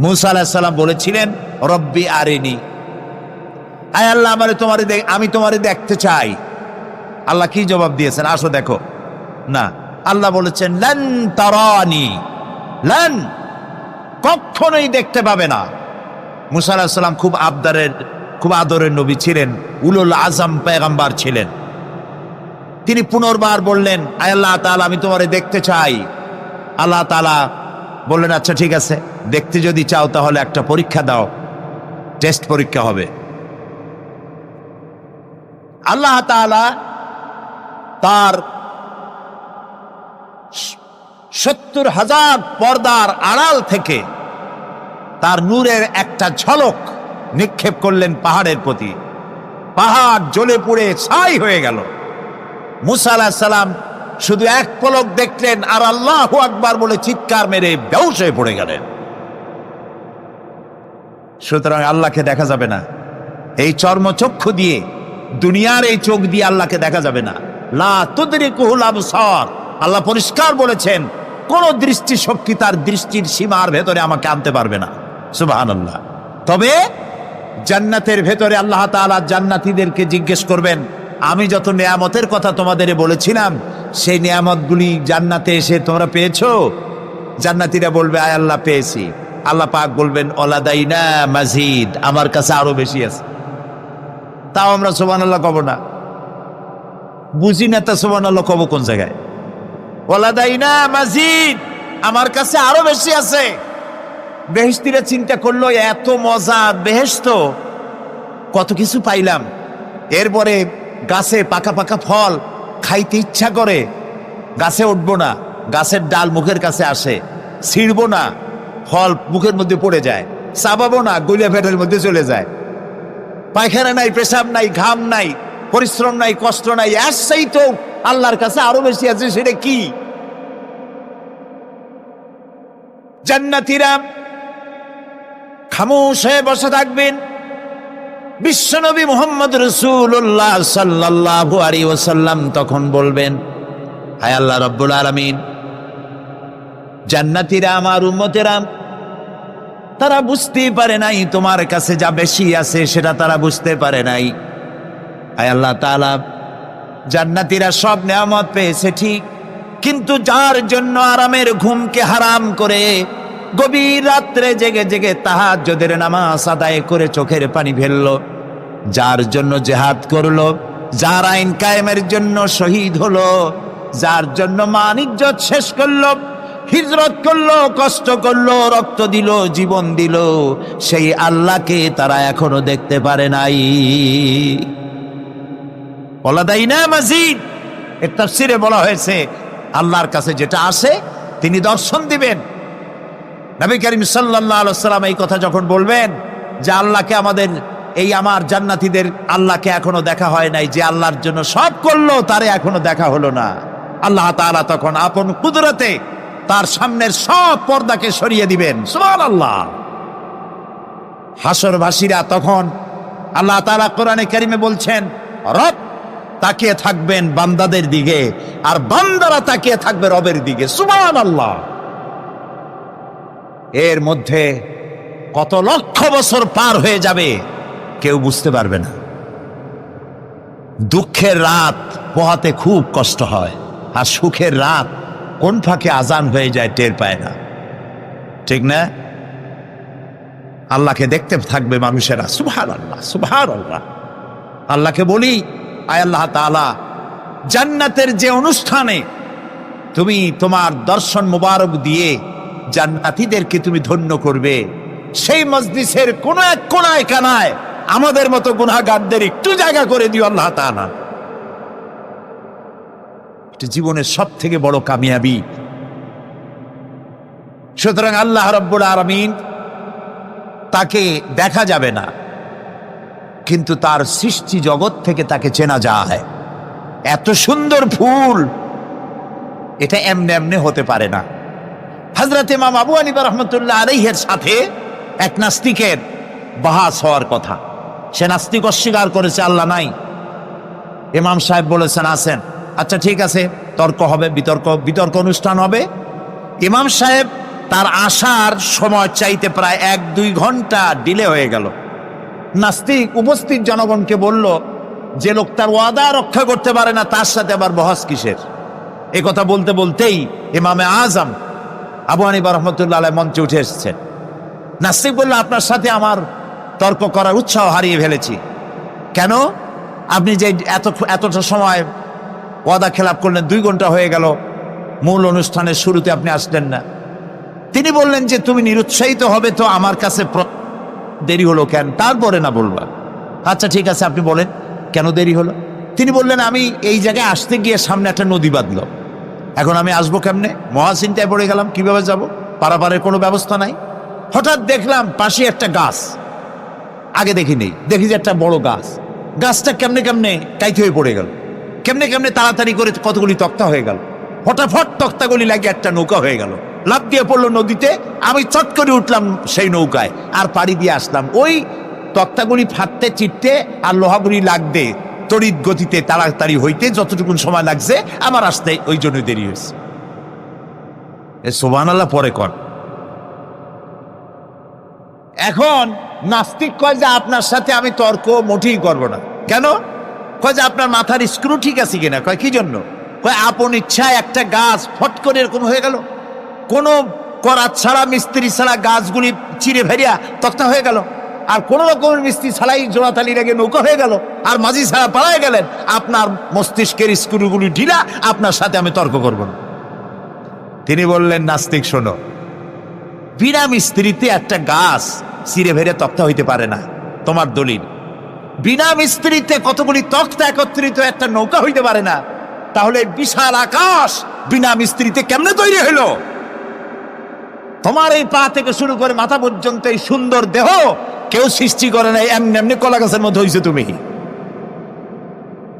মুসা আলাহিসাল্লাম বলেছিলেন, রব্বি আরেনি। আয় আল্লাহ, আমার তোমারে আমি তোমারে দেখতে চাই। আল্লাহ কি জবাব দিয়েছেন? আসো দেখো। না, আল্লাহ বলেছেন, লন তারানি। লন কখনোই দেখতে পাবে না। মুসা আলাহিসাল্লাম খুব আবদারের, খুব আদরের নবী ছিলেন, উলুল আজম পেগাম্বার ছিলেন। তিনি পুনর্বার বললেন, আয় আল্লাহ তাআলা, আমি তোমারে দেখতে চাই। আল্লাহ তাআলা বললেন আচ্ছা ঠিক আছে। দেখতে যদি চাও তাহলে একটা পরীক্ষা দাও। টেস্ট পরীক্ষা হবে। আল্লাহ তার সত্তর হাজার পর্দার আড়াল থেকে তার নূরের একটা ঝলক নিক্ষেপ করলেন পাহাড়ের প্রতি। পাহাড় জ্বলে পুড়ে ছাই হয়ে গেল। সালাম শুধু এক পলক দেখলেন আর আল্লাহ আকবার বলে চিৎকার মেরে হয়ে পড়ে গেলেন। সুতরাং আল্লাহকে দেখা যাবে না। এই চর্মচক্ষু দিয়ে, দুনিয়ার এই চোখ দিয়ে আল্লাহকে দেখা যাবে না। লা তুদরি কুহুল আল্লাহ পরিষ্কার বলেছেন, কোন দৃষ্টি শক্তি তার দৃষ্টির সীমার ভেতরে আমাকে আনতে পারবে না। সুবহানাল্লাহ। তবে জান্নাতের ভেতরে আল্লাহ তাআলা জান্নাতীদেরকে জিজ্ঞেস করবেন, আমি যত নিয়ামতের কথা তোমাদের বলেছিলাম, সেই নিয়ামতগুলি জান্নাতে এসে তোমরা পেয়েছ? জান্নাতীরা বলবে, আয় আল্লাহ, পেয়েছি। আল্লাহ পাক বলবেন অলাদাইনা মাজিদ আমার কাছে আরও বেশি আছে। তাও আমরা সোমান আল্লাহ কব না। বুঝি না তা সোমান আল্লাহ কব কোন জায়গায়। ওলাদাইনা মাজিদ আমার কাছে আরও বেশি আছে। বেহেস্তিরা চিন্তা করল, এত মজা বেহেস্ত কত কিছু পাইলাম। এরপরে গাছে পাকা পাকা ফল খাইতে ইচ্ছা করে, গাছে উঠবো না, গাছের ডাল মুখের কাছে আসে, ছিঁড়বো না ফল মুখের মধ্যে পড়ে যায়। চাবাবো না, গলিয়া পেটের মধ্যে চলে যায়। পায়খানা নাই, পেশাব নাই, ঘাম নাই, পরিশ্রম নাই, কষ্ট নাই আসছেই তো আল্লাহর কাছে আরও বেশি আছে, সেটা কি? জান্নাতিরা খামোশ হয়ে বসে থাকবেন। বিশ্বনবী মোহাম্মদ রসুল্লাহ ওয়াসাল্লাম তখন বলবেন, হায় আল্লাহ রব্বুল আলামিন জান্নাতীরা আমার উম্মতেরা, তারা বুঝতেই পারে নাই তোমার কাছে যা বেশি আছে সেটা তারা বুঝতে পারে নাই। হায় আল্লাহ তাআলা, জান্নাতীরা সব নেয়ামত পেয়েছে ঠিক, কিন্তু যার জন্য আরামের ঘুমকে হারাম করে গভীর রাত্রে জেগে জেগে তাহাজ্জুদের নামাজ আদায় করে চোখের পানি ফেলল, যার জন্য জেহাদ করল, যার আইন কায়েমের জন্য শহীদ হলো, যার জন্য মানিজ্জত শেষ করল হিজরত করল, কষ্ট করল, রক্ত দিল, জীবন দিল। সেই আল্লাহকে তারা এখনও দেখতে পারে নাই। বলা দেয় না মাজিদ, এর তাফসিরে বলা হয়েছে, আল্লাহর কাছে যেটা আসে, তিনি দর্শন দিবেন। নবী করিম আলাইহি সাল্লাম এই কথা যখন বলবেন যে আল্লাহকে আমাদের, এই আমার জান্নাতীদের আল্লাহকে এখনও দেখা হয় নাই, যে আল্লাহর জন্য সব করল, তারে এখনও দেখা হলো না। আল্লাহ তখন আপন কুদরতে তার সামনের সব পর্দাকে সরিয়ে দিবেন। সুবহানাল্লাহ। হাসরবাসীরা তখন আল্লাহ তালা কোরআনে কারিমে বলছেন, রব তাকিয়ে থাকবেন বান্দাদের দিকে আর বান্দারা তাকিয়ে থাকবে রবের দিকে। সুবহানাল্লাহ। এর মধ্যে কত লক্ষ বছর পার হয়ে যাবে কেউ বুঝতে পারবে না। দুঃখের রাত পোহাতে খুব কষ্ট হয় আর সুখের রাত কোন ফাঁকে আজান হয়ে যায় টের পায় না। ঠিক না? আল্লাহকে দেখতে থাকবে মানুষেরা। সুভার আল্লাহ সুভার আল্লাহ আল্লাহকে বলি, আয় আল্লাহ তাআলা, জান্নাতের যে অনুষ্ঠানে তুমি তোমার দর্শন মোবারক দিয়ে জান্নাতিদেরকে তুমি ধন্য করবে, সেই মজলিসের কোন এক কোনায় কানায় আমাদের মতো গুনাহগারদের একটু জায়গা করে দিও আল্লাহ তাআলা। এটা জীবনের সব থেকে বড় কামিয়াবি। সুতরাং আল্লাহ রব্বুল আলমিন তাকে দেখা যাবে না, কিন্তু তার সৃষ্টি জগৎ থেকে তাকে চেনা যায়। এত সুন্দর ফুল, এটা এমনি এমনি হতে পারে না। হজরত ইমাম আবু আনিবা রহমতুল্লাহ আলাইহের সাথে এক নাস্তিকের বাহাস হওয়ার কথা। সে নাস্তিক অস্বীকার করেছে, আল্লাহ নাই। ইমাম সাহেব বলেছেন, আসেন। আচ্ছা ঠিক আছে, তর্ক হবে, বিতর্ক বিতর্ক অনুষ্ঠান হবে। ইমাম সাহেব তার আসার সময় চাইতে প্রায় এক, দুই ঘণ্টা ডিলে হয়ে গেল। নাস্তিক, উপস্থিত জনগণকে বলল, যে লোক তার ওয়াদা রক্ষা করতে পারে না, তার সাথে আবার বহস কিসের? এ কথা বলতে বলতেই ইমামে আজম আবু হানিফা রহমতুল্লাহ মঞ্চে উঠে এসেছেন। নাস্তিক বলল, আপনার সাথে আমার তর্ক করার উৎসাহ হারিয়ে ফেলেছি। কেন? আপনি যে এত, এতটা সময় ওয়াদা খেলাপ করলেন, দুই ঘণ্টা হয়ে গেল। মূল অনুষ্ঠানের শুরুতে আপনি আসলেন না। তিনি বললেন যে, তুমি নিরুৎসাহিত হবে তো আমার কাছে দেরি হলো কেন? তারপরে না বলবা। আচ্ছা ঠিক আছে, আপনি বলেন, কেন দেরি হলো? তিনি বললেন, আমি এই জায়গায় আসতে গিয়ে সামনে একটা নদী বাঁধল। এখন আমি আসব কেমনে? মহাচিন্তায় পড়ে গেলাম, কীভাবে যাব? পারাপারের কোনো ব্যবস্থা নাই। হঠাৎ দেখলাম পাশে একটা গাছ। আগে দেখিনি। দেখি যে একটা বড় গাছ। গাছটা কেমনে কেমনে কাইতে হয়ে পড়ে গেল। কেমনে কেমনে তাড়াতাড়ি করে কতগুলি তক্তা হয়ে গেল? ফটাফট তক্তাগুলি লাগে একটা নৌকা হয়ে গেল। লাভ দিয়ে পড়ল নদীতে, আমি চট করে উঠলাম সেই নৌকায় আর পাড়ি দিয়ে আসলাম। ওই তক্তাগুলি ফাটতে, চিটতে আর লোহাগুলি লাগতে, তড়িৎ গতিতে তাড়াতাড়ি হইতে যতটুকুন সময় লাগছে, আমার আসতে ওই জন্য দেরি হয়েছে। এ সোবান আল্লাহ পরে কর। এখন নাস্তিক কয় যে আপনার সাথে আমি তর্ক মোটেই করব না। কেন? কয় যে আপনার মাথার স্ক্রু ঠিক আছে কিনা? কয়, কি জন্য? কয়, আপন ইচ্ছায় একটা গাছ ফট করে এরকম হয়ে গেল। কোনো করাত ছাড়া, মিস্ত্রি ছাড়া গাছগুলি চিরে ভেরিয়া তক্তা হয়ে গেল। আর কোন রকমের মিস্ত্রি ছাড়াই জোড়াতালি রেগে নৌকা হয়ে গেল। আর মাঝি ছাড়া পালায় গেলেন। আপনার মস্তিষ্কের স্ক্রুগুলি ঢিলা, আপনার সাথে আমি তর্ক করব না। তিনি বললেন, নাস্তিক, শোনো। বিনা মিস্ত্রিতে একটা গাছ চিরে ভেরে তক্তা হইতে পারে না। তোমার দলিল। বিনা মিস্ত্রিতে কতগুলি তক্তা একত্রিত একটা নৌকা হইতে পারে না। তাহলে বিশাল আকাশ বিনা মিস্ত্রিতে কেমনে তৈরি হইল? তোমার এই পা থেকে শুরু করে মাথা পর্যন্ত এই সুন্দর দেহ কেউ সৃষ্টি করে নাই, এমনি এমনি কলা গাছের মধ্যে হয়েছে তুমি।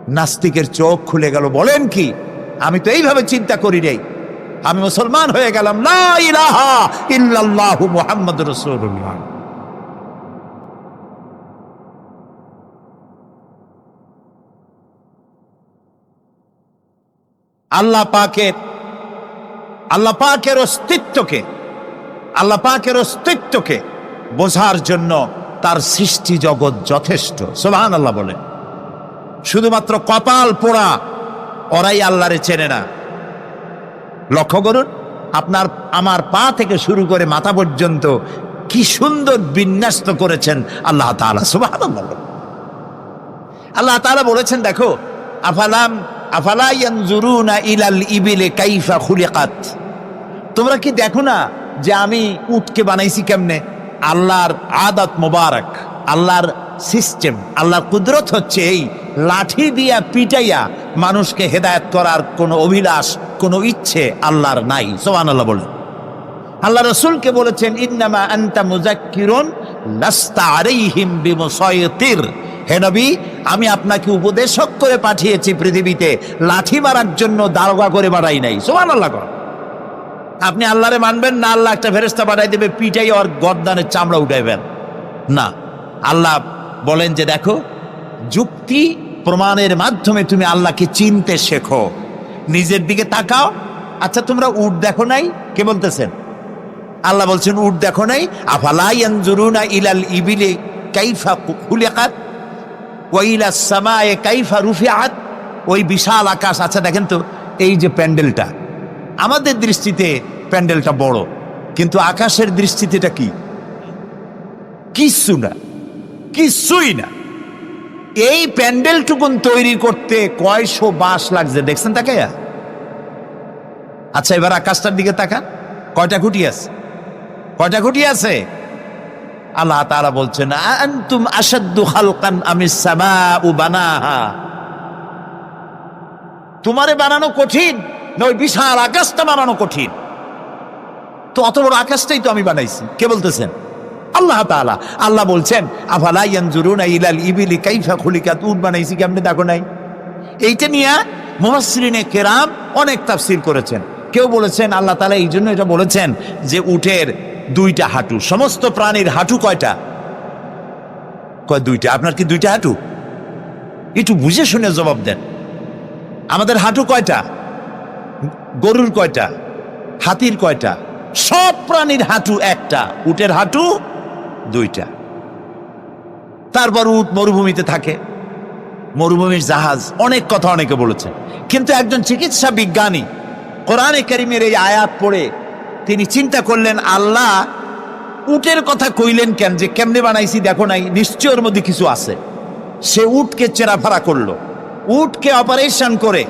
নাস্তিকের চোখ খুলে গেল, বলেন কি, আমি তো এইভাবে চিন্তা করি রে আমি মুসলমান হয়ে গেলাম, লা ইলাহা ইল্লাল্লাহু মুহাম্মাদুর রাসূলুল্লাহ। আল্লাহ পাকের আল্লাহ পাকের অস্তিত্বকে, আল্লাহ পাকের অস্তিত্বকে বোঝার জন্য তার সৃষ্টি জগৎ যথেষ্ট। সোহান আল্লাহ বলেন। শুধুমাত্র কপাল পোড়া ওরাই আল্লাহরে চেনে না। লক্ষ্য করুন, আপনার, আমার পা থেকে শুরু করে মাথা পর্যন্ত কি সুন্দর বিন্যস্ত করেছেন আল্লাহ তাআলা। সুবহানাল্লাহ আল্লাহ তাআলা বলেছেন, দেখো, আফালাম ইবিলে কাইফা তোমরা কি দেখো না যে আমি উটকে বানাইছি কেমনে? আল্লাহর আদাত মোবারক, আল্লাহর সিস্টেম, আল্লাহর কুদরত হচ্ছে এই লাঠি দিয়া পিটাইয়া মানুষকে হেদায়েত করার কোনো অভিলাষ, কোনো ইচ্ছে আল্লাহর নাই। সোহান আল্লাহ বলেন। আল্লাহ রসুলকে বলেছেন, ইন্নামা আন্তা মুজাক্কিরুন, লাস্তা আলাইহিম বিমুসাইতির হে নবী, আমি আপনাকে উপদেশক করে পাঠিয়েছি পৃথিবীতে। লাঠি মারার জন্য দারোগা করে বাড়াই নাই। সোমান আল্লাহ কর। আপনি আল্লাহরে মানবেন না, আল্লাহ একটা ফেরেস্তা পাঠাই দেবে, পিটাই ওর গর্দানের চামড়া উঠাইবেন। না, আল্লাহ বলেন যে দেখো, যুক্তি প্রমাণের মাধ্যমে তুমি আল্লাহকে চিনতে শেখো। নিজের দিকে তাকাও। আচ্ছা তোমরা উট দেখো নাই? কে বলতেছেন? আল্লাহ বলছেন, উট দেখো নাই? আফালাই ইলাল ইবিলে কাইফা খুলিকাত? ওয়াইলা সামায়ে কাইফা রুফিআত। ওই বিশাল আকাশ আচ্ছা দেখেন তো, এই যে প্যান্ডেলটা। আমাদের দৃষ্টিতে প্যান্ডেলটা বড়, কিন্তু আকাশের দৃষ্টিতে এটা কি? কিচ্ছু না, কিচ্ছুই না। এই প্যান্ডেলটুকুন তৈরি করতে কয়শো বাঁশ লাগছে, দেখছেন তাকে আচ্ছা এবার আকাশটার দিকে তাকান, কয়টা খুঁটি আছে? কয়টা খুঁটি আছে? আল্লাহ তাআলা বলছেন, আনতুম আসাদ্দু খালকান আমি সামাউ বানাহা? তোমারে বানানো কঠিন, না ওই বিশাল আকাশটা বানানো কঠিন? তো অত বড় আকাশটাই তো আমি বানাইছি, কে বলতেছেন? আল্লাহ তাআলা। আল্লাহ বলছেন, আফালা ইয়ানজুরুনা ইলাল ইবিলি কাইফা খুলিকাত? উট বানাইছি কেমনে, দেখো নাই? এইটা নিয়ে মুহাসসিরিনে কেরাম অনেক তাফসীর করেছেন। কেউ বলেছেন, আল্লাহ তালা এই জন্য এটা বলেছেন যে উটের দুইটা হাঁটু। সমস্ত প্রাণীর হাঁটু কয়টা? কয় দুইটা। আপনার কি দুইটা হাঁটু? একটু বুঝে শুনে জবাব দেন। আমাদের হাঁটু কয়টা? গরুর কয়টা? হাতির কয়টা? সব প্রাণীর হাঁটু একটা। উটের হাঁটু দুইটা। তারপর উট মরুভূমিতে থাকে। মরুভূমির জাহাজ অনেক কথা অনেকে বলেছে। কিন্তু একজন চিকিৎসা বিজ্ঞানী কোরআনে করিমের এই আয়াত পড়ে তিনি চিন্তা করলেন, আল্লাহ উটের কথা কইলেন কেন? যে কেমনে বানাইছি দেখো নাই নিশ্চয়ের মধ্যে কিছু আছে। সে উটকে চেরা চেরাফারা করল। উটকে অপারেশন করে,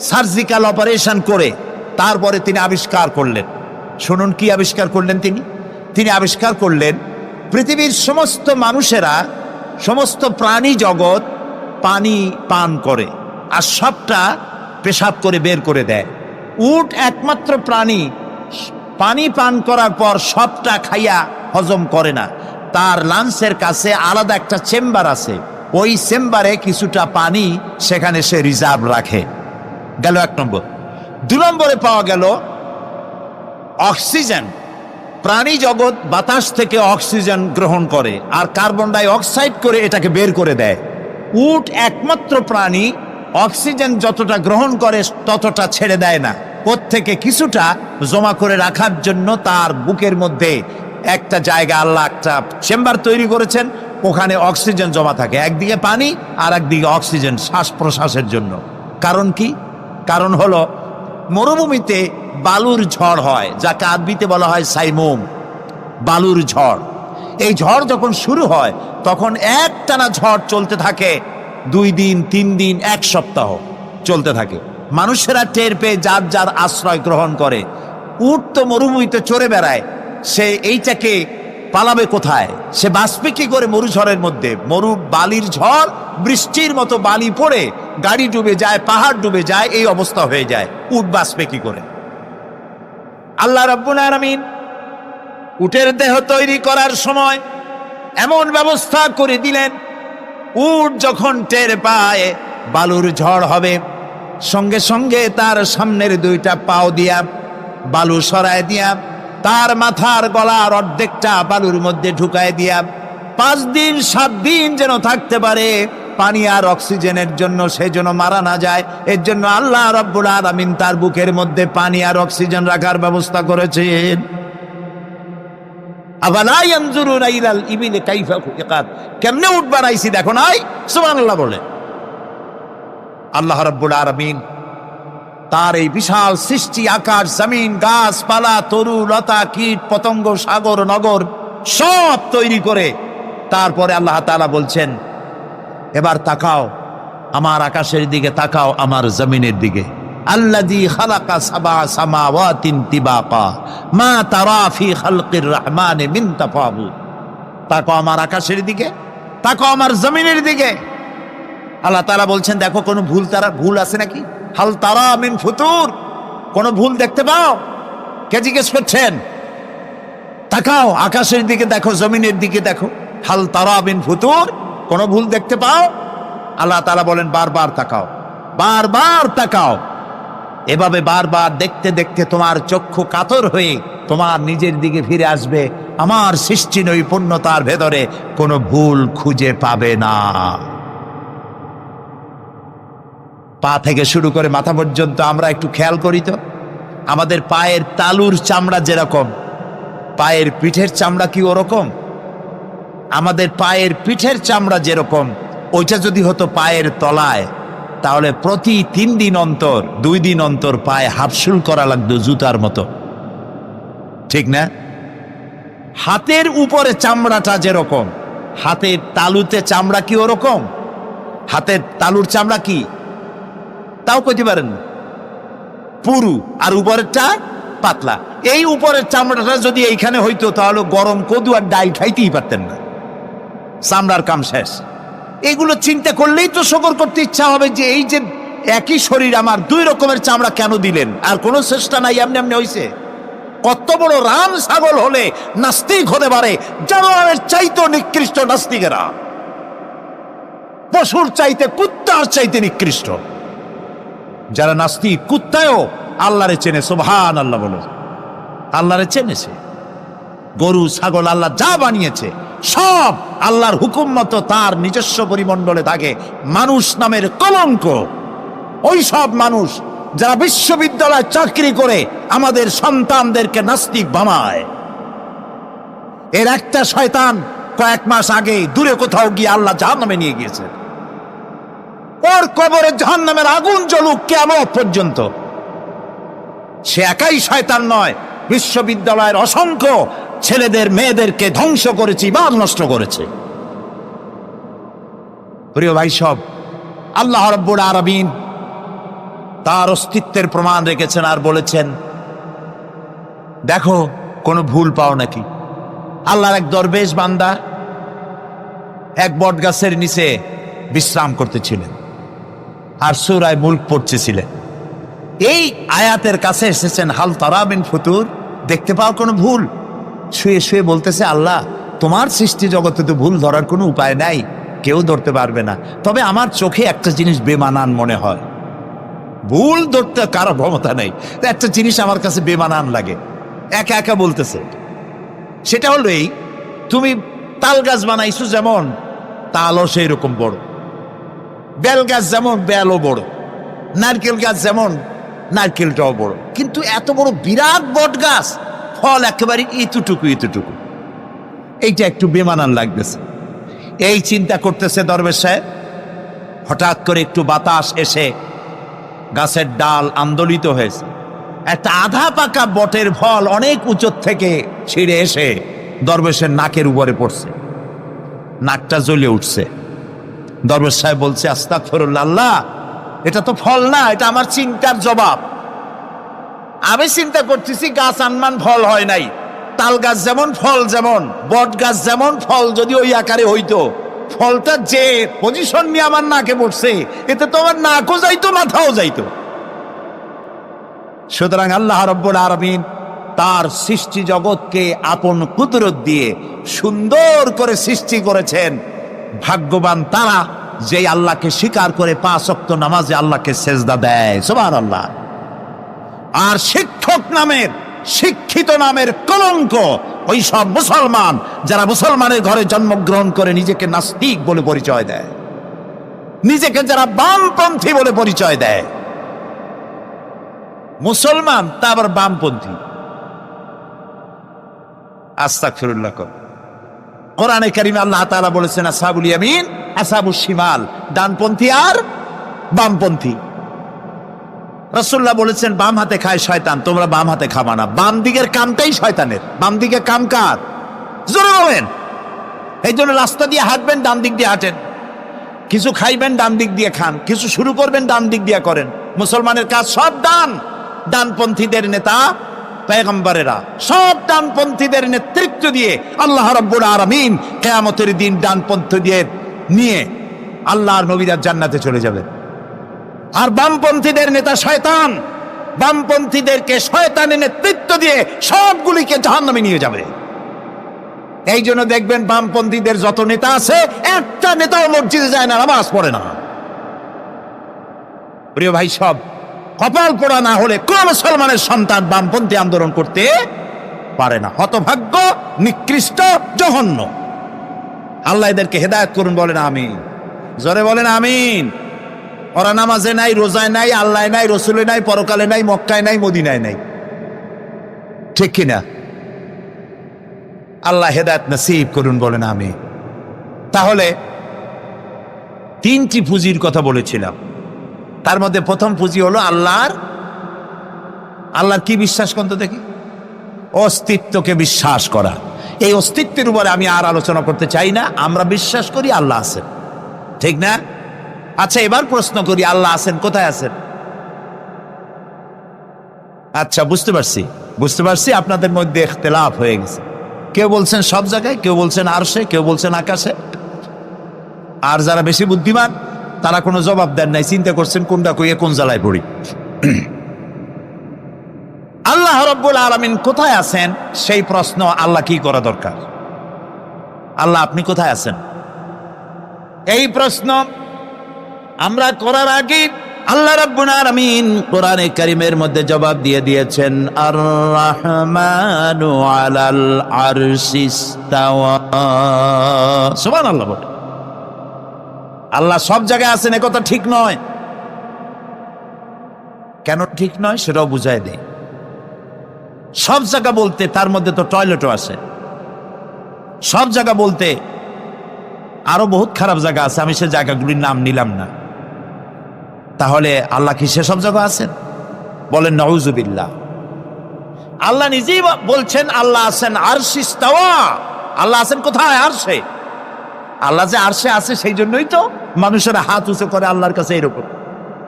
সার্জিক্যাল অপারেশন করে, তারপরে তিনি আবিষ্কার করলেন। শুনুন, কি আবিষ্কার করলেন তিনি? তিনি আবিষ্কার করলেন, পৃথিবীর সমস্ত মানুষেরা, সমস্ত প্রাণী জগৎ পানি পান করে আর সবটা পেশাব করে বের করে দেয়। উট একমাত্র প্রাণী পানি পান করার পর সবটা খাইয়া হজম করে না। তার লাঞ্চের কাছে আলাদা একটা চেম্বার আছে। ওই চেম্বারে কিছুটা পানি সেখানে সে রিজার্ভ রাখে। গেল এক নম্বর। দু নম্বরে পাওয়া গেল অক্সিজেন। প্রাণী জগৎ বাতাস থেকে অক্সিজেন গ্রহণ করে আর কার্বন ডাই অক্সাইড করে এটাকে বের করে দেয়। উট একমাত্র প্রাণী অক্সিজেন যতটা গ্রহণ করে ততটা ছেড়ে দেয় না। থেকে কিছুটা জমা করে রাখার জন্য তার বুকের মধ্যে একটা জায়গা আল্লাহ একটা চেম্বার তৈরি করেছেন, ওখানে অক্সিজেন জমা থাকে। একদিকে পানি আর একদিকে অক্সিজেন শ্বাস প্রশ্বাসের জন্য। কারণ কি? কারণ হলো, মরুভূমিতে বালুর ঝড় হয়, যাকে আরবিতে বলা হয় সাইমোম। বালুর ঝড়। এই ঝড় যখন শুরু হয়, তখন একটানা ঝড় চলতে থাকে, দুই দিন, তিন দিন, এক সপ্তাহ চলতে থাকে। মানুষেরা টের পেয়ে যার যার আশ্রয় গ্রহণ করে। উট তো মরুভূমিতে চড়ে বেড়ায়। সে এইটাকে পালাবে কোথায়? সে বাঁচবে কি করে মরু ঝড়ের মধ্যে? মরু বালির ঝড়, বৃষ্টির মতো বালি পড়ে, গাড়ি ডুবে যায়, পাহাড় ডুবে যায়, এই অবস্থা হয়ে যায়। উট বাঁচবে কি করে? আল্লাহ রব্বুল উটের দেহ তৈরি করার সময় এমন ব্যবস্থা করে দিলেন, উট যখন টের পায়, বালুর ঝড় হবে। সঙ্গে সঙ্গে তার সামনের দুইটা পাও দিয়া বালু সরায় দিয়া, তার মাথার গলার অর্ধেকটা বালুর মধ্যে ঢুকায় দিয়া, পাঁচ দিন, সাত দিন যেন থাকতে পারে, পানি আর অক্সিজেনের জন্য সে যেন মারা না যায়, এর জন্য আল্লাহ রব্বুল আলামিন তার বুকের মধ্যে পানি আর অক্সিজেন রাখার ব্যবস্থা করেছেন। কেমনে উট বানাইছি দেখো নাই? সুবহানাল্লাহ বলে। আল্লাহ রাব্বুল আলামিন তার এই বিশাল সৃষ্টি আকাশ, জমিন, গাছপালা, তরু, লতা, কীট, পতঙ্গ, সাগর, নগর সব তৈরি করে তারপরে আল্লাহ তাআলা বলছেন, এবার তাকাও, আমার আকাশের দিকে তাকাও, আমার জমিনের দিকে। খালাকা সাবা মা আমার আকাশের দিকে, তাকাও আমার জমিনের দিকে। আল্লাহ তাআলা বলছেন, দেখো, কোনো ভুল তারা, ভুল আছে নাকি? হাল তারা মিন ফুতুর। কোনো ভুল দেখতে পাও? কে জিজ্ঞেস করছেন? তাকাও, আকাশের দিকে দেখো, জমিনের দিকে দেখো। হাল তারা বিন ফুতুর? কোনো ভুল দেখতে পাও? আল্লাহ তাআলা বলেন, বারবার তাকাও বারবার তাকাও। এভাবে বারবার দেখতে দেখতে তোমার চক্ষু কাতর হয়ে তোমার নিজের দিকে ফিরে আসবে। আমার সৃষ্টি নৈপুণ্যতার ভেতরে কোনো ভুল খুঁজে পাবে না। পা থেকে শুরু করে মাথা পর্যন্ত আমরা একটু খেয়াল করি তো। আমাদের পায়ের তালুর চামড়া যেরকম, পায়ের পিঠের চামড়া কি ওরকম? আমাদের পায়ের পিঠের চামড়া যেরকম, ওইটা যদি হতো পায়ের তলায়, তাহলে প্রতি তিন দিন অন্তর, দুই দিন অন্তর পায়ে হাফসুল করা লাগতো জুতার মতো। ঠিক না? হাতের উপরে চামড়াটা যেরকম, হাতের তালুতে চামড়া কি ওরকম? হাতের তালুর চামড়া কি? তাও কইতে পারেন পুরু আর উপরেরটা পাতলা। এই উপরের চামড়াটা যদি এইখানে হইতো, তাহলে গরম কদু আর ডাই খাইতেই পারতেন না। চামড়ার কাম শেষ। এগুলো চিন্তা করলেই তো শকর করতে ইচ্ছা হবে যে এই যে একই শরীর আমার দুই রকমের চামড়া কেন দিলেন? আর কোনো চেষ্টা নাই, এমনি এমনি হইছে। কত বড় রাম ছাগল হলে নাস্তিক হতে পারে, জানোয়ারের চাইতে নিকৃষ্ট নাস্তিকেরা। পশুর চাইতে কুত্তার চাইতে নিকৃষ্ট। যারা নাস্তিক, কুত্তায়ও আল্লাহরে চেনে সোভান আল্লাহ বলে। আল্লাহরে চেনেছে। গরু, ছাগল আল্লাহ যা বানিয়েছে, সব আল্লাহর হুকুম মতো তার নিজস্ব পরিমণ্ডলে থাকে। মানুষ নামের কলঙ্ক। ওই সব মানুষ যারা বিশ্ববিদ্যালয় চাকরি করে আমাদের সন্তানদেরকে নাস্তিক বানায়। এর একটা শয়তান কয়েক মাস আগে দূরে কোথাও গিয়ে আল্লাহ জাহান্নামে নিয়ে গিয়েছে। ওর কবরে জাহান্নামের আগুন জ্বলুক কেমন পর্যন্ত। সে একাই শয়তান নয়, বিশ্ববিদ্যালয়ের অসংখ্য ছেলেদের, মেয়েদেরকে ধ্বংস করেছি বা নষ্ট করেছে। প্রিয় ভাই সব, আল্লাহ রব্বুল আরবিন তার অস্তিত্বের প্রমাণ রেখেছেন আর বলেছেন, দেখো, কোনো ভুল পাও নাকি? আল্লাহর এক দরবেশ বান্দা এক বট গাছের নিচে বিশ্রাম করতেছিলেন আর সুরায় মুল্ক পড়তেছিলেন। এই আয়াতের কাছে এসেছেন, হাল তারাবিন ফুতুর, দেখতে পাওয়ার কোনো ভুল? শুয়ে শুয়ে বলতেছে, আল্লাহ, তোমার সৃষ্টি জগতে তো ভুল ধরার কোনো উপায় নাই, কেউ ধরতে পারবে না। তবে আমার চোখে একটা জিনিস বেমানান মনে হয়। ভুল ধরতে কারও ক্ষমতা নেই। একটা জিনিস আমার কাছে বেমানান লাগে। একা একা বলতেছে। সেটা হলো এই, তুমি তাল গাছ বানাইছো যেমন, তালও সেই রকম বড়। বেল গাছ যেমন, বেলও বড়। নারকেল গাছ যেমন, নারকেলটাও বড়। কিন্তু এত বড় বিরাট বট গাছ, ফল একেবারে ইতুটুকু ইতুটুকু। এইটা একটু বেমানান লাগতেছে। এই চিন্তা করতেছে দরবেশ সাহেব। হঠাৎ করে একটু বাতাস এসে গাছের ডাল আন্দোলিত হয়েছে। একটা আধা পাকা বটের ফল অনেক উঁচুর থেকে ছিঁড়ে এসে দরবেশের নাকের উপরে পড়ছে। নাকটা জ্বলে উঠছে। দরবেশ সাহেব বলছে আস্তাক আল্লাহ, এটা তো ফল না, এটা আমার চিন্তার জবাব। আমি চিন্তা করতেছি গাছ আনমান ফল হয় নাই, তাল গাছ যেমন ফল যেমন, বট গাছ যেমন ফল যদি ওই আকারে হইতো, ফলটা যে পজিশন নিয়ে আমার নাকে পড়ছে এতে তো আমার নাকও যাইতো, মাথাও যাইতো। সুতরাং আল্লাহ রব্বুল আরবিন তার সৃষ্টি জগৎকে আপন কুদরত দিয়ে সুন্দর করে সৃষ্টি করেছেন। ভাগ্যবান তারা যে আল্লাহকে স্বীকার করে পাঁচ নামাজে আল্লাহকে সেজদা দেয় সোমান আল্লাহ আর শিক্ষক নামের, শিক্ষিত নামের কলঙ্ক ওই সব মুসলমান, যারা মুসলমানের ঘরে জন্মগ্রহণ করে নিজেকে নাস্তিক বলে পরিচয় দেয়। নিজেকে যারা বামপন্থী বলে পরিচয় দেয়। মুসলমান, তা আবার বামপন্থী। আস্তাক ফিরুল্লাহ কর। কোরআনে কারিমে আল্লাহ তাআলা বলেছেন, আসাবুল ইয়ামিন আসাবুল শিমাল। ডানপন্থী আর বামপন্থী। রসুল্লাহ বলেছেন, বাম হাতে খায় শয়তান, তোমরা বাম হাতে খাবা না। বাম দিকের কামটাই শয়তানের। বাম দিকে কাম কার? জোরে বলেন। এই জন্য রাস্তা দিয়ে হাঁটবেন, ডান দিক দিয়ে হাঁটেন। কিছু খাইবেন, ডান দিক দিয়ে খান। কিছু শুরু করবেন, ডান দিক দিয়ে করেন। মুসলমানের কাজ সব ডান। ডানপন্থীদের নেতা পেগম্বরেরা সব ডানপন্থীদের নেতৃত্ব দিয়ে আল্লাহ রব্বুল আরামিন কেয়ামতের দিন ডানপন্থী দিয়ে নিয়ে আল্লাহর নবীরা জান্নাতে চলে যাবে। আর বামপন্থীদের নেতা শয়তান, বামপন্থীদেরকে শয়তানের নেতৃত্ব দিয়ে সবগুলিকে জাহান্নামে নিয়ে যাবে। এই জন্য দেখবেন বামপন্থীদের যত নেতা আছে, একটা নেতাও মসজিদে যায় না, নামাজ পড়ে না। প্রিয় ভাই, সব কপাল পোড়া না হলে কোন মুসলমানের সন্তান বামপন্থী আন্দোলন করতে পারে না। হতভাগ্য, নিকৃষ্ট, জঘন্য। আল্লাহ এদেরকে হেদায়ত করুন, বলেন আমিন। জোরে বলেন আমিন। ওরা নামাজে নাই, রোজায় নাই আল্লাহ নাই, রসুলে নাই, পরকালে নাই, মক্কায় নাই, মদিনায় নাই। ঠিক কিনা? আল্লাহ হেদায়ত নসিব করুন, বলেন আমি তাহলে তিনটি পুঁজির কথা বলেছিলাম। তার মধ্যে প্রথম পুঁজি হলো আল্লাহর আল্লাহর কি বিশ্বাস করতে দেখি? অস্তিত্বকে বিশ্বাস করা। এই অস্তিত্বের উপরে আমি আর আলোচনা করতে চাই না, আমরা বিশ্বাস করি আল্লাহ আছেন। ঠিক না? আচ্ছা এবার প্রশ্ন করি, আল্লাহ আছেন, কোথায় আছেন? আচ্ছা বুঝতে পারছি বুঝতে পারছি, আপনাদের মধ্যে ইখতলাফ হয়ে গেছে। কেউ বলছেন সব জায়গায়, কেউ বলছেন আরশে, কেউ বলছেন আকাশে। আর যারা বেশি বুদ্ধিমান তারা কোনো জবাব দেন নাই, চিন্তা করছেন কোনটা কইয়ে কোন জ্বালায় পড়ি। আল্লাহ রব্বুল আলমিন কোথায় আছেন? সেই প্রশ্ন আল্লাহ কি করা দরকার? আল্লাহ আপনি কোথায় আছেন? এই প্রশ্ন আমরা করার আগে আল্লাহ রাব্বুল আলামিন কোরআনে কারীমের মধ্যে জবাব দিয়ে দিয়েছেন আর রহমানু আলাল বলে। আল্লাহ সব জায়গায় আছেন একথা ঠিক নয়। কেন ঠিক নয় সেটাও বুঝাই দেয় সব জায়গা বলতে তার মধ্যে তো টয়লেটও আছে। সব জায়গা বলতে আরও বহুত খারাপ জায়গা আছে, আমি সে জায়গাগুলির নাম নিলাম না। তাহলে আল্লাহ কি সেসব জায়গা আছেন? বলেন, নউজুবিল্লাহ। আল্লাহ নিজেই বলছেন, আল্লাহ আছেন আরশিস্তাওয়া আল্লাহ আছেন কোথায়? আরশে। আল্লাহ যে আরশে আছে সেই জন্যই তো মানুষেরা হাত উঁচু করে আল্লাহর কাছে এরকম।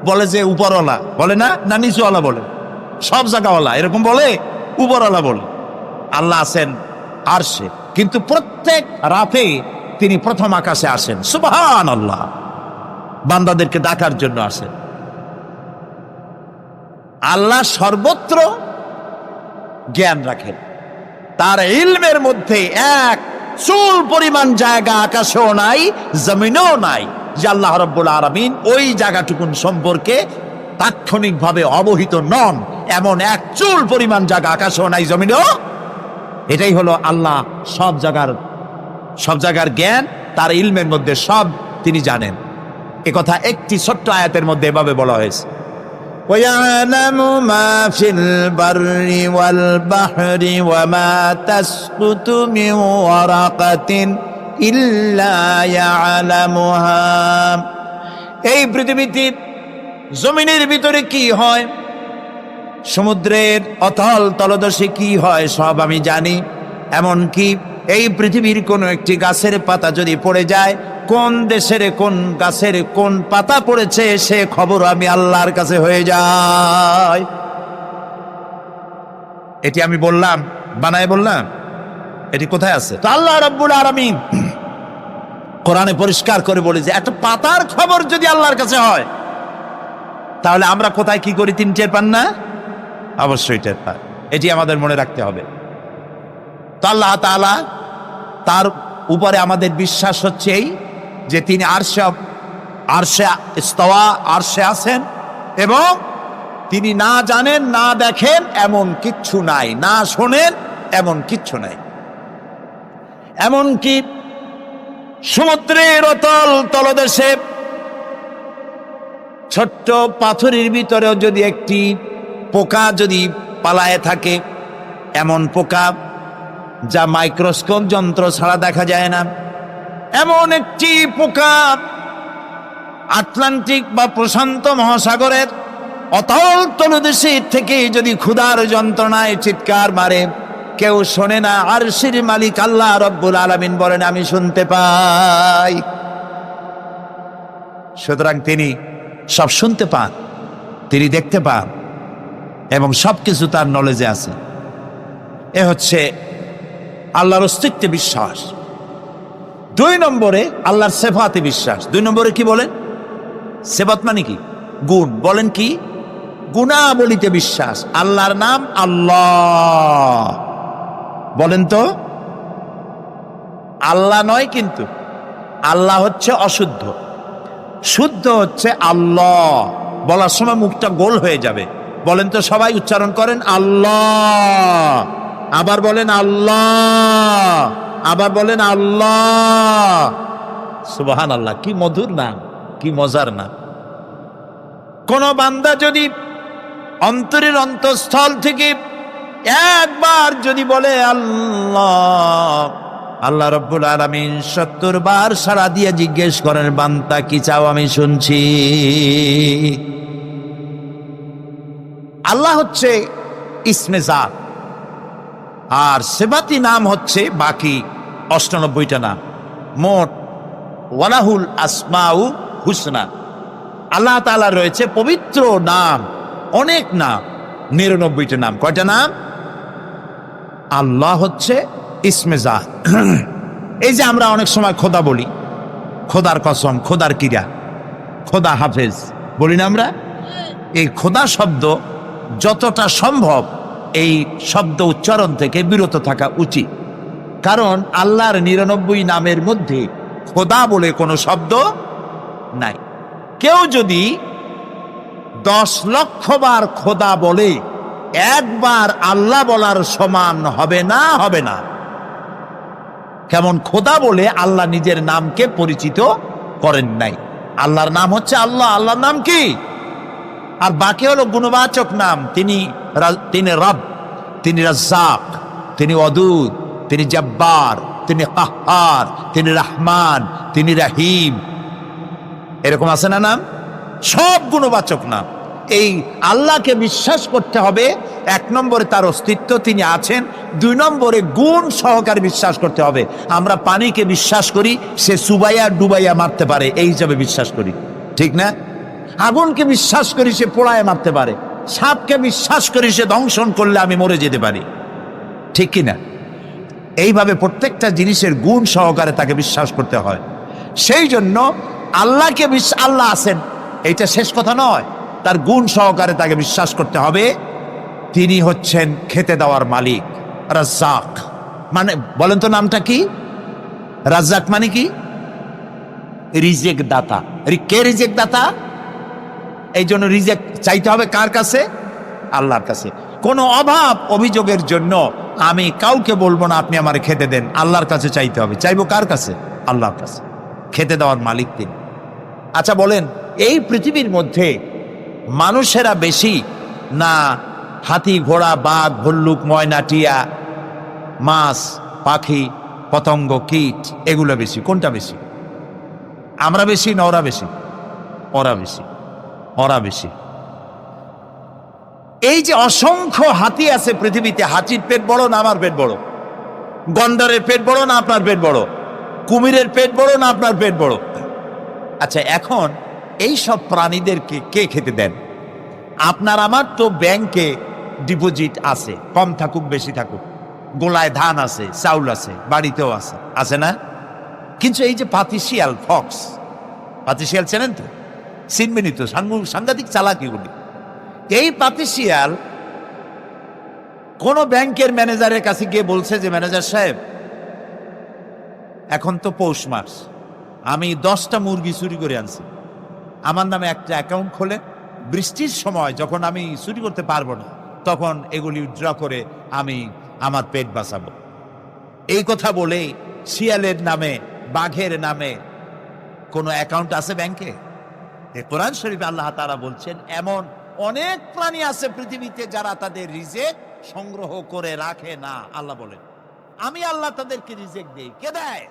বলে যে, উপরওয়ালা। বলে না না, নিচুওয়ালা বলে। সব জায়গাওয়ালা, এরকম বলে, উপরওয়ালা বলে। আল্লাহ আছেন সে। কিন্তু প্রত্যেক রাতে তিনি প্রথম আকাশে আসেন। সুবহান আল্লাহ বান্দাদেরকে ডাকার জন্য আসেন। আল্লাহ সর্বত্র জ্ঞান রাখেন। তার ইলমের মধ্যে এক চুল পরিমাণ জায়গা, আকাশেও নাই, জমিনেও নাই। যে আল্লাহ রব্বুল আরামিন ওই জায়গাটুকুন সম্পর্কে তাৎক্ষণিকভাবে অবহিত নন এমন এক চুল পরিমাণ জায়গা আকাশেও নাই জমিনেও এটাই হলো আল্লাহ সব জায়গার সব জায়গার জ্ঞান তার ইলমের মধ্যে সব তিনি জানেন এ কথা একটি ছোট্ট আয়াতের মধ্যে এভাবে বলা হয়েছে ويعلم ما في البر والبحر وما تسقط من ورقة إلا يعلمها এই পৃথিবীতে জমিনের ভিতরে কি হয়? সমুদ্রের অথল তলদশে কি হয় সব আমি জানি। এমনকি এই পৃথিবীর কোন একটি গাছের পাতা যদি পড়ে যায়, কোন দেশের কোন গাছের কোন পাতা পড়েছে সে খবর আমি আল্লাহর কাছে হয়ে যায় এটি আমি বললাম, বানায় বললাম, এটি কোথায় আছে? তো আল্লাহ রব্বুল আলামিন কোরআনে পরিষ্কার করে বলে যে একটা পাতার খবর যদি আল্লাহর কাছে হয়, তাহলে আমরা কোথায় কি করি? তিন টের পান না? অবশ্যই টের পান। এটি আমাদের মনে রাখতে হবে। তো আল্লাহ তাআলা তার উপরে আমাদের বিশ্বাস হচ্ছে এই যে, তিনি আরশে আরশে ইস্তওয়া, আরশে আছেন এবং তিনি না জানেন, না দেখেন এমন কিচ্ছু নাই, না শোনেন এমন কিচ্ছু নাই। এমনকি সমুদ্রের অতল তলদেশে ছোট্ট পাথরের ভিতরেও যদি একটি পোকা যদি পালায়ে থাকে, এমন পোকা যা মাইক্রোস্কোপ যন্ত্র ছাড়া দেখা যায় না। এমন একটি পোকা আটলান্টিক বা প্রশান্ত মহাসাগরের অতল তলদেশে থেকে যদি ক্ষুধার যন্ত্রণায় চিৎকার মারে কেউ শোনে না আর সির মালিক আল্লাহ রব্বুল আলমিন বলেন, আমি শুনতে পাই। সুতরাং তিনি সব শুনতে পান, তিনি দেখতে পান, এবং সব কিছু তার নলেজে আছে। এ হচ্ছে আল্লাহর অস্তিত্বে বিশ্বাস। দুই নম্বরে আল্লাহর সেফাতে বিশ্বাস। দুই নম্বরে কি বলেন? সেবাত মানে কি? গুণ। বলেন কি? গুণাবলিতে বিশ্বাস। আল্লাহর নাম আল্লাহ। বলেন তো? আল্লাহ নয় কিন্তু। আল্লাহ হচ্ছে অশুদ্ধ। শুদ্ধ হচ্ছে আল্লাহ। বলার সময় মুখটা গোল হয়ে যাবে। বলেন তো সবাই উচ্চারণ করেন, আল্লাহ। আবার বলেন, আল্লাহ। আবার বলেন, আল্লাহ। সুবাহান আল্লাহ কি মধুর নাম, কি মজার নাম। কোন বান্দা যদি অন্তরের অন্তঃস্থল থেকে একবার যদি বলে, আল্লাহ আল্লাহ রব্বুল আলমিন সত্তর বার সারা দিয়ে জিজ্ঞেস করেন বান্তা কি চাও আমি শুনছি? আল্লাহ হচ্ছে ইসমেজা আর সেবাতি নাম হচ্ছে বাকি অষ্টানব্বইটা নাম। মোট ওয়ালাহুল আসমাউ হুসনা। আল্লাহ তাআলা রয়েছে পবিত্র নাম, অনেক নাম, নিরানব্বইটা নাম। কয়টা নাম? আল্লাহ হচ্ছে ইসমে এই যে আমরা অনেক সময় খোদা বলি, খোদার কসম, খোদার কিরা, খোদা হাফেজ, বলি না আমরা? এই খোদা শব্দ যতটা সম্ভব এই শব্দ উচ্চারণ থেকে বিরত থাকা উচিত। কারণ আল্লাহর নিরানব্বই নামের মধ্যে খোদা বলে কোনো শব্দ নাই। কেউ যদি দশ লক্ষ বার খোদা বলে একবার আল্লাহ বলার সমান হবে না হবে না। কেমন খোদা বলে আল্লাহ নিজের নামকে পরিচিত করেন নাই। আল্লাহর নাম হচ্ছে আল্লাহ, আল্লাহর নাম কি? আর বাকি হলো গুণবাচক নাম, তিনি তিনি রব, তিনি রাজ্জাক, তিনি অদূত তিনি জব্বার, তিনি কাহার তিনি রহমান, তিনি রাহিম। এরকম আছে না নাম? সব গুণবাচক নাম। এই আল্লাহকে বিশ্বাস করতে হবে। এক নম্বরে তার অস্তিত্ব, তিনি আছেন। দুই নম্বরে গুণ সহকারে বিশ্বাস করতে হবে। আমরা পানিকে বিশ্বাস করি, সে সুবাইয়া ডুবাইয়া মারতে পারে, এই হিসাবে বিশ্বাস করি। ঠিক না? আগুনকে বিশ্বাস করি, সে পোড়ায় মারতে পারে। সাপকে বিশ্বাস করি, সে দংশন করলে আমি মরে যেতে পারি। ঠিক কি না এইভাবে প্রত্যেকটা জিনিসের গুণ সহকারে তাকে বিশ্বাস করতে হয়। সেই জন্য আল্লাহকে আল্লাহ আছেন। এইটা শেষ কথা নয়। তার গুণ সহকারে তাকে বিশ্বাস করতে হবে। তিনি হচ্ছেন খেতে দেওয়ার মালিক, রাজ্জাক। মানে বলেন তো নামটা কি? রাজ্জাক মানে কি? রিজেক দাতা কে রিজেক দাতা এই জন্য রিজেক চাইতে হবে কার কাছে? আল্লাহর কাছে। কোনো অভাব অভিযোগের জন্য আমি কাউকে বলব না, আপনি আমার খেতে দেন। আল্লাহর কাছে চাইতে হবে। চাইব কার কাছে? আল্লাহর কাছে। খেতে দেওয়ার মালিক তিনি। আচ্ছা বলেন, এই পৃথিবীর মধ্যে মানুষেরা বেশি না হাতি, ঘোড়া, বাঘ, ভল্লুক, ময়না, টিয়া, মাছ, পাখি, পতঙ্গ, কীট, এগুলো বেশি। কোনটা বেশি? আমরা বেশি না ওরা বেশি? ওরা বেশি। ওরা বেশি। এই যে অসংখ্য হাতি আছে পৃথিবীতে, হাতির পেট বড় না আমার পেট বড়? গন্ডারের পেট বড় না আপনার পেট বড়? কুমিরের পেট বড় না আপনার পেট বড়? আচ্ছা এখন এই সব প্রাণীদেরকে কে খেতে দেন? আপনার আমার তো ব্যাংকে ডিপোজিট আছে, কম থাকুক, বেশি থাকুক। গোলায় ধান আছে, চাউল আছে, বাড়িতেও আছে। আছে না? কিন্তু এই যে পাতিশিয়াল, ফক্স, পাতিশিয়াল চেনেন তো? চিনবেনই তো সাংঘ- সাংঘাতিক চালাকিগুলি এই পাতিশিয়াল কোন ব্যাংকের ম্যানেজারের কাছে গিয়ে বলছে যে, ম্যানেজার সাহেব, এখন তো পৌষ মাস। আমি দশটা মুরগি চুরি করে আনছি। আমার নামে একটা অ্যাকাউন্ট খোলে বৃষ্টির সময় যখন আমি চুরি করতে পারব না, তখন এগুলি ড্র করে আমি আমার পেট বাঁচাবো। এই কথা বলে শিয়ালের নামে, বাঘের নামে কোনো অ্যাকাউন্ট আছে ব্যাংকে? কোরআন শরীফ আল্লাহ তারা বলছেন, এমন অনেক প্রাণী আছে পৃথিবীতে যারা তাদের রিজেক সংগ্রহ করে রাখে না, আল্লাহ বলেন। আমি আল্লাহ তাদেরকে রিজেক দেই। কে দেয়?